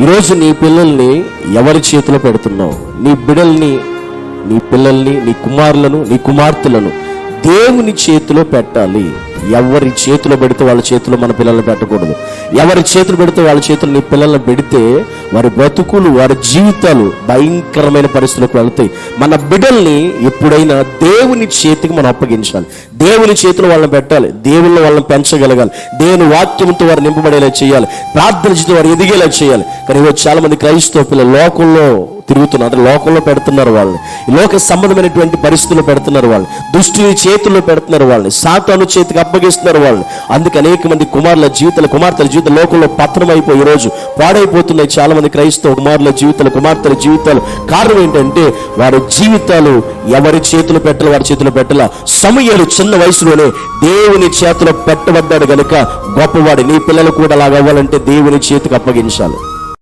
ఈరోజు నీ పిల్లల్ని ఎవరి చేతిలో పెడుతున్నావు? నీ బిడల్ని నీ పిల్లల్ని నీ కుమారులను నీ కుమార్తెలను దేవుని చేతిలో పెట్టాలి. ఎవరి చేతిలో పెడితే వాళ్ళ చేతిలో మన పిల్లల్ని పెట్టకూడదు. ఎవరి చేతులు పెడితే వాళ్ళ చేతులు నీ పిల్లల్ని పెడితే వారి బ్రతుకులు వారి జీవితాలు భయంకరమైన పరిస్థితులకు వెళ్తాయి. మన బిడ్డల్ని ఎప్పుడైనా దేవుని చేతికి మనం అప్పగించాలి. దేవుని చేతులు వాళ్ళని పెట్టాలి. దేవుళ్ళు వాళ్ళని పెంచగలగాలి. దేవుని వాక్యంతో వారు నింపబడేలా చేయాలి. ప్రార్థన చేతి వారు ఎదిగేలా చేయాలి. కానీ ఈరోజు చాలా మంది క్రైస్తవ పిల్లలు లోకంలో తిరుగుతున్నారు అంటే లోకంలో పెడుతున్నారు వాళ్ళని. లోక సంబంధమైనటువంటి పరిస్థితుల్లో పెడుతున్నారు వాళ్ళని. దుష్టుని చేతుల్లో పెడుతున్నారు వాళ్ళని. సాతాను చేతికి అప్పగిస్తున్నారు వాళ్ళని. అందుకే అనేక మంది కుమారుల జీవితాలు కుమార్తెల జీవిత లోకంలో పతనం అయిపోయి ఈరోజు రోజు పాడైపోతున్నాయి. చాలా మంది క్రైస్తవ కుమారుల జీవితాలు కుమార్తెల జీవితాలు. కారణం ఏంటంటే వారి జీవితాలు ఎవరి చేతులు పెట్టాలి వారి చేతిలో పెట్టాల? సమయాలు చిన్న వయసులోనే దేవుని చేతిలో పెట్టబడ్డాడు కనుక గొప్పవాడు. నీ పిల్లలు కూడా అలాగవ్వాలంటే దేవుని చేతికి అప్పగించాలి.